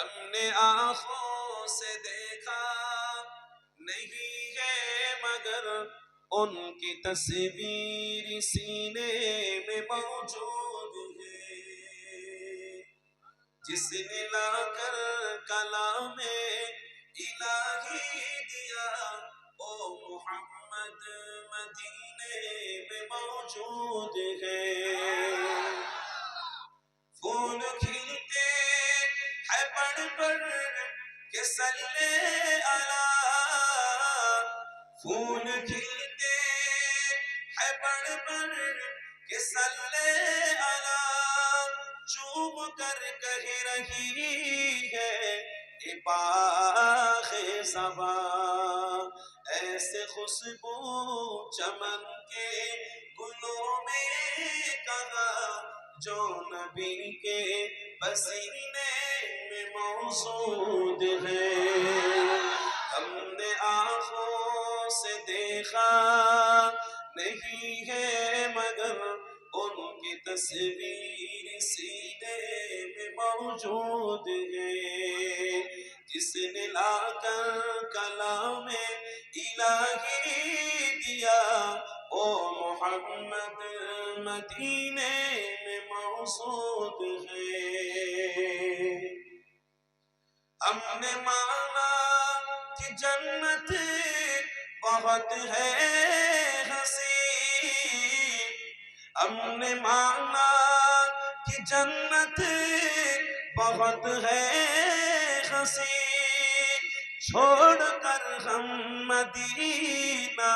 ہم نے آنکھوں سے دیکھا نہیں ہے مگر ان کی تصویر سینے میں موجود ہے۔ جس نے لا کر کلام الہی دیا، او محمد مدینے میں موجود ہے۔ کے سلے پھول کھلتے ہے سلے اللہ چوم کر کہہ رہی ہے باغ ایسے خوشبو چمن کے گلوں میں کہاں جو نبی کے پسینے موجود ہے۔ ہم نے آنکھوں سے دیکھا نہیں ہے مگر ان کی تصویر سینے میں موجود ہے۔ جس نے لا کر کلام الہی دیا، او محمد مدینے میں موجود ہے۔ ہم نے مانا کہ جنت بہت ہے ہنسی ہم نے مانا کہ جنت بہت ہے ہنسی چھوڑ کر ہم مدینہ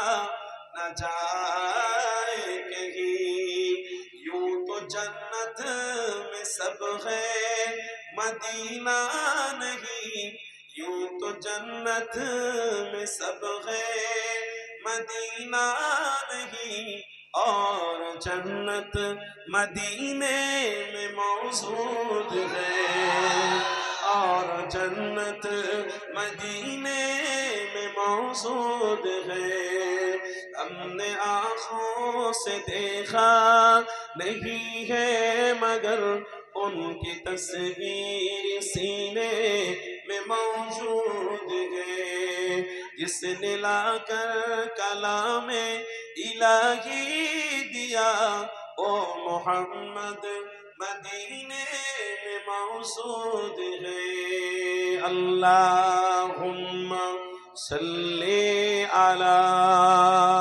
نہ جائے کہیں۔ یوں تو جنت میں سب ہے، مدینہ جنت میں سب ہے مدینہ نہیں اور جنت مدینے میں موجود ہے اور جنت مدینے میں موجود ہے ہم نے آنکھوں سے دیکھا نہیں ہے مگر ان کی تصویر سینے میں موجود ہے، جس نے لا کر کلام الہی دیا۔ او محمد، مدینے میں موجود ہے۔ اللہم صلی علی